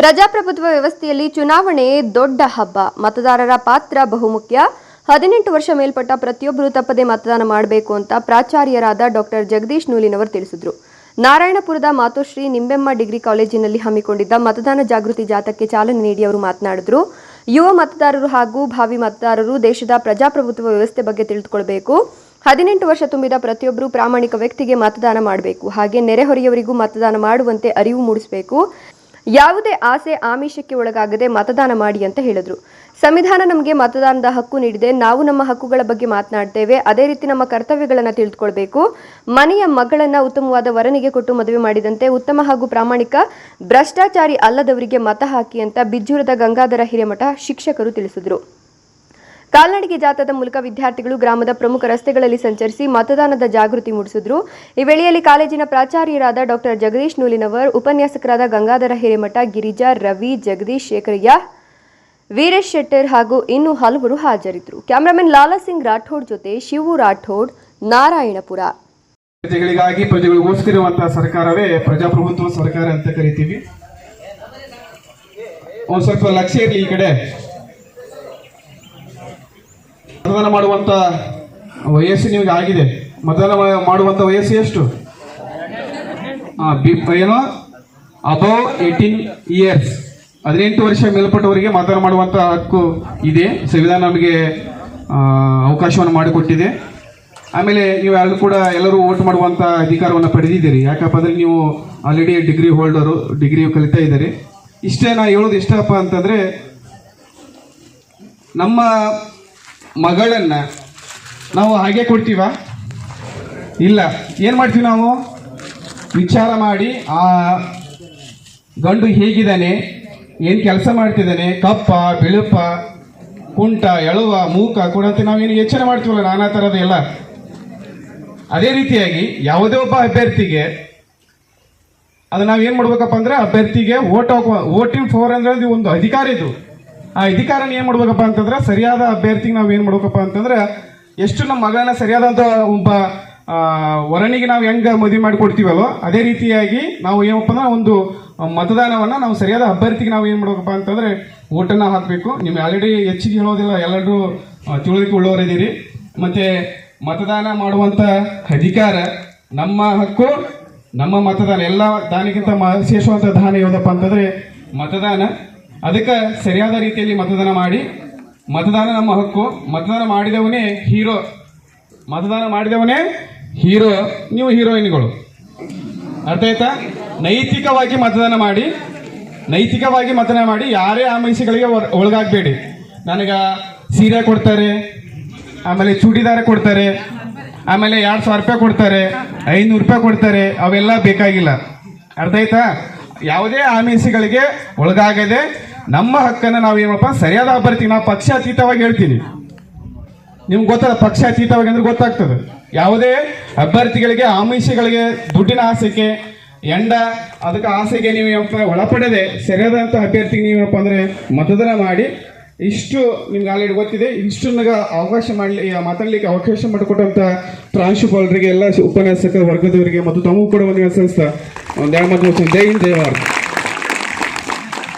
ಪ್ರಜಾಪ್ರಭುತ್ವ ವ್ಯವಸ್ಥೆಯಲ್ಲಿ ಚುನಾವಣೆ ದೊಡ್ಡ ಹಬ್ಬ. ಮತದಾರರ ಪಾತ್ರ ಬಹುಮುಖ್ಯ. ಹದಿನೆಂಟು ವರ್ಷ ಮೇಲ್ಪಟ್ಟ ಪ್ರತಿಯೊಬ್ಬರು ತಪ್ಪದೆ ಮತದಾನ ಮಾಡಬೇಕು ಅಂತ ಪ್ರಾಚಾರ್ಯರಾದ ಡಾಕ್ಟರ್ ಜಗದೀಶ್ ನೂಲಿನವರು ತಿಳಿಸಿದರು. ನಾರಾಯಣಪುರದ ಮಾತೋಶ್ರೀ ನಿಂಬೆಮ್ಮ ಡಿಗ್ರಿ ಕಾಲೇಜಿನಲ್ಲಿ ಹಮ್ಮಿಕೊಂಡಿದ್ದ ಮತದಾನ ಜಾಗೃತಿ ಜಾಥಾಕ್ಕೆ ಚಾಲನೆ ನೀಡಿ ಅವರು ಮಾತನಾಡಿದರು. ಯುವ ಮತದಾರರು ಹಾಗೂ ಭಾವಿ ಮತದಾರರು ದೇಶದ ಪ್ರಜಾಪ್ರಭುತ್ವ ವ್ಯವಸ್ಥೆ ಬಗ್ಗೆ ತಿಳಿದುಕೊಳ್ಬೇಕು. ಹದಿನೆಂಟು ವರ್ಷ ತುಂಬಿದ ಪ್ರತಿಯೊಬ್ಬರು ಪ್ರಾಮಾಣಿಕ ವ್ಯಕ್ತಿಗೆ ಮತದಾನ ಮಾಡಬೇಕು. ಹಾಗೆ ನೆರೆಹೊರೆಯವರಿಗೂ ಮತದಾನ ಮಾಡುವಂತೆ ಅರಿವು ಮೂಡಿಸಬೇಕು. ಯಾವುದೇ ಆಸೆ ಆಮಿಷಕ್ಕೆ ಒಳಗಾಗದೆ ಮತದಾನ ಮಾಡಿ ಅಂತ ಹೇಳಿದ್ರು. ಸಂವಿಧಾನ ನಮಗೆ ಮತದಾನದ ಹಕ್ಕು ನೀಡಿದೆ. ನಾವು ನಮ್ಮ ಹಕ್ಕುಗಳ ಬಗ್ಗೆ ಮಾತನಾಡ್ತೇವೆ. ಅದೇ ರೀತಿ ನಮ್ಮ ಕರ್ತವ್ಯಗಳನ್ನು ತಿಳಿದುಕೊಳ್ಬೇಕು. ಮನೆಯ ಮಗಳನ್ನ ಉತ್ತಮವಾದ ವರನಿಗೆ ಕೊಟ್ಟು ಮದುವೆ ಮಾಡಿದಂತೆ ಉತ್ತಮ ಹಾಗೂ ಪ್ರಾಮಾಣಿಕ, ಭ್ರಷ್ಟಾಚಾರಿ ಅಲ್ಲದವರಿಗೆ ಮತ ಹಾಕಿ ಅಂತ ಬಿಜ್ಜೂರದ ಗಂಗಾಧರ ಹಿರೇಮಠ ಶಿಕ್ಷಕರು ತಿಳಿಸಿದರು. ಕಾಲ್ನಡಿಗೆ ಜಾಥಾದ ಮೂಲಕ ವಿದ್ಯಾರ್ಥಿಗಳು ಗ್ರಾಮದ ಪ್ರಮುಖ ರಸ್ತೆಗಳಲ್ಲಿ ಸಂಚರಿಸಿ ಮತದಾನದ ಜಾಗೃತಿ ಮೂಡಿಸಿದ್ರು. ಈ ವೇಳೆಯಲ್ಲಿ ಕಾಲೇಜಿನ ಪ್ರಾಚಾರ್ಯರಾದ ಡಾಕ್ಟರ್ ಜಗದೀಶ್ ನೂಲಿನವರ್, ಉಪನ್ಯಾಸಕರಾದ ಗಂಗಾಧರ ಹಿರೇಮಠ, ಗಿರಿಜಾ, ರವಿ, ಜಗದೀಶ್ ಶೇಖರಯ್ಯ, ವೀರೇಶ್ ಶೆಟ್ಟರ್ ಹಾಗೂ ಇನ್ನೂ ಹಲವರು ಹಾಜರಿದ್ದರು ಕ್ಯಾಮರಾಮನ್ ಲಾಲಾ ಸಿಂಗ್ ರಾಠೋಡ್ ಜೊತೆ ಶಿವು ರಾಠೋಡ್, ನಾರಾಯಣಪುರ. ಪ್ರಜೆಗಳಿಗಾಗಿ ಪ್ರಜೆಗಳಿಗೋಸ್ಕರವಂತಹ ಸರ್ಕಾರವೇ ಪ್ರಜಾಪ್ರಭುತ್ವ ಸರ್ಕಾರ ಅಂತ ಕರಿತೀವಿ. ಒಂದ್ ಸ್ವಲ್ಪ ಲಕ್ಷ್ಯ ಇರಲಿ ಈ ಕಡೆ. ಮತದಾನ ಮಾಡುವಂತ ವಯಸ್ಸು ನಿಮಗೆ ಆಗಿದೆ. ಮತದಾನ ಮಾಡುವಂತ ವಯಸ್ಸು ಎಷ್ಟು? ಬಿ- ಏನೋ? ಅಬೌವ್ ಏಯ್ಟೀನ್ ಇಯರ್ಸ್ ಹದಿನೆಂಟು ವರ್ಷ ಮೇಲ್ಪಟ್ಟವರಿಗೆ ಮತದಾನ ಮಾಡುವಂತ ಹಕ್ಕು ಇದೆ. ಸಂವಿಧಾನ ನಮಗೆ ಅವಕಾಶವನ್ನು ಮಾಡಿಕೊಟ್ಟಿದೆ. ಆಮೇಲೆ ನೀವು ಎಲ್ಲರೂ ಕೂಡ ಎಲ್ಲರೂ ವೋಟ್ ಮಾಡುವಂತ ಅಧಿಕಾರವನ್ನು ಪಡೆದಿದ್ದೀರಿ. ಯಾಕಪ್ಪ ಅಂದ್ರೆ ನೀವು ಆಲ್ರೆಡಿ ಡಿಗ್ರಿ ಹೋಲ್ಡರು ಡಿಗ್ರಿ ಕಲಿತಾ ಇದ್ದೀರಿ. ಇಷ್ಟೇ ನಾ ಹೇಳೋದು ಇಷ್ಟಪ್ಪ ಅಂತಂದ್ರೆ, ನಮ್ಮ ಮಗಳನ್ನ ನಾವು ಹಾಗೆ ಕೊಡ್ತೀವ? ಇಲ್ಲ. ಏನು ಮಾಡ್ತೀವಿ ನಾವು? ವಿಚಾರ ಮಾಡಿ, ಆ ಗಂಡು ಹೇಗಿದ್ದಾನೆ? ಏನು ಕೆಲಸ ಮಾಡ್ತಿದ್ದಾನೆ? ಕಪ್ಪ, ಬಿಳುಪ, ಕುಂಟ, ಎಳುವ, ಮೂಕ ಕುಣಂತ ನಾವೇನು ಯೋಚನೆ ಮಾಡ್ತೀವಲ್ಲ ನಾನಾ ಥರದ ಎಲ್ಲ. ಅದೇ ರೀತಿಯಾಗಿ ಯಾವುದೇ ಒಬ್ಬ ಅಭ್ಯರ್ಥಿಗೆ ಅದು ನಾವು ಏನು ಮಾಡ್ಬೇಕಪ್ಪ ಅಂದ್ರೆ ಅಭ್ಯರ್ಥಿಗೆ ಓಟ್ ಹಾಕುವ ಓಟಿಂಗ್ ಫೋರ್ ಅಂದ್ರೆ ಅದು ಒಂದು ಅಧಿಕಾರ ಇದು. ಆ ಅಧಿಕಾರನ ಏನು ಮಾಡ್ಬೇಕಪ್ಪ ಅಂತಂದ್ರೆ ಸರಿಯಾದ ಅಭ್ಯರ್ಥಿಗೆ ನಾವು ಏನು ಮಾಡ್ಬೇಕಪ್ಪ ಅಂತಂದ್ರೆ ಎಷ್ಟು ನಮ್ಮ ಮಗನ ಸರಿಯಾದಂತ ಒಬ್ಬ ವರನಿಗೆ ನಾವು ಹೆಂಗ ಮದುವೆ ಮಾಡಿ ಕೊಡ್ತೀವಲ್ಲೋ, ಅದೇ ರೀತಿಯಾಗಿ ನಾವು ಏನಪ್ಪ ಅಂದ್ರೆ ಒಂದು ಮತದಾನವನ್ನ ನಾವು ಸರಿಯಾದ ಅಭ್ಯರ್ಥಿಗೆ ನಾವು ಏನು ಮಾಡ್ಬೇಕಪ್ಪ ಅಂತಂದ್ರೆ ಓಟನ್ನ ಹಾಕಬೇಕು. ನಿಮ್ಗೆ ಆಲ್ರೆಡಿ ಹೆಚ್ಚಿಗೆ ಹೇಳೋದಿಲ್ಲ ಎಲ್ಲರೂ ತಿಳುವಳಿಕೆ ಉಳ್ಳವರಿದ್ದೀರಿ ಮತ್ತೆ ಮತದಾನ ಮಾಡುವಂತ ಅಧಿಕಾರ, ನಮ್ಮ ಹಕ್ಕು, ನಮ್ಮ ಮತದಾನ, ಎಲ್ಲ ದಾನಿಗಿಂತ ವಿಶೇಷವಾದ ದಾನ ಯಾವುದಪ್ಪ ಅಂತಂದ್ರೆ ಮತದಾನ. ಅದಕ್ಕೆ ಸರಿಯಾದ ರೀತಿಯಲ್ಲಿ ಮತದಾನ ಮಾಡಿ. ಮತದಾನ ನಮ್ಮ ಹಕ್ಕು. ಮತದಾನ ಮಾಡಿದವನೇ ಹೀರೋ. ಮತದಾನ ಮಾಡಿದವನೇ ಹೀರೋ. ನೀವು ಹೀರೋಯಿನ್ಗಳು. ಅರ್ಥ ಆಯ್ತಾ? ನೈತಿಕವಾಗಿ ಮತದಾನ ಮಾಡಿ. ನೈತಿಕವಾಗಿ ಮತದಾನ ಮಾಡಿ. ಯಾರೇ ಆ ಮೈಸಿಗಳಿಗೆ ಒಳಗಾಗಬೇಡಿ. ನನಗ ಸೀರೆ ಕೊಡ್ತಾರೆ, ಆಮೇಲೆ ಚೂಡಿದಾರ ಕೊಡ್ತಾರೆ, ಆಮೇಲೆ ಎರಡು ಸಾವಿರ ರೂಪಾಯಿ ಕೊಡ್ತಾರೆ, ಐನೂರು ರೂಪಾಯಿ ಕೊಡ್ತಾರೆ, ಅವೆಲ್ಲ ಬೇಕಾಗಿಲ್ಲ. ಅರ್ಥ ಆಯ್ತಾ? ಯಾವುದೇ ಆಮಿಷಗಳಿಗೆ ಒಳಗಾಗದೆ ನಮ್ಮ ಹಕ್ಕನ್ನು ನಾವು ಏನಪ್ಪ ಸರಿಯಾದ ಅಭ್ಯರ್ಥಿ ನಾವು ಪಕ್ಷಾತೀತವಾಗಿ ಹೇಳ್ತೀನಿ. ನಿಮ್ಗೆ ಗೊತ್ತಲ್ಲ, ಪಕ್ಷಾತೀತವಾಗಿ ಅಂದ್ರೆ ಗೊತ್ತಾಗ್ತದೆ. ಯಾವುದೇ ಅಭ್ಯರ್ಥಿಗಳಿಗೆ, ಆಮಿಷಗಳಿಗೆ, ದುಡ್ಡಿನ ಆಸೆಗೆ, ಎಂಡ, ಅದಕ್ಕೆ ಆಸೆಗೆ ನೀವು ಏನಪ್ಪ ಒಳಪಡದೆ ಸರಿಯಾದಂಥ ಅಭ್ಯರ್ಥಿಗೆ ನೀವೇನಪ್ಪ ಅಂದ್ರೆ ಮತದಾನ ಮಾಡಿ, ಇಷ್ಟು ನಿಮ್ಗೆ ಆಲ್ರೆಡಿ ಗೊತ್ತಿದೆ, ಇಷ್ಟು ನನಗೆ ಅವಕಾಶ ಮಾಡಲಿ ಮಾತಾಡಲಿಕ್ಕೆ ಅವಕಾಶ ಮಾಡಿಕೊಟ್ಟಂಥ ಪ್ರಾಂಶುಪಾಲರಿಗೆ, ಎಲ್ಲ ಉಪನ್ಯಾಸಕ ವರ್ಗದವರಿಗೆ ಮತ್ತು ತಮಗೂ ಕೂಡ ಒಂದು ಸಂಸ್ಥೆ ಒಂದೆರಡು ಮಾತು ಜೈ ಹಿಂದ್, ಜೈ ಭಾರತ್.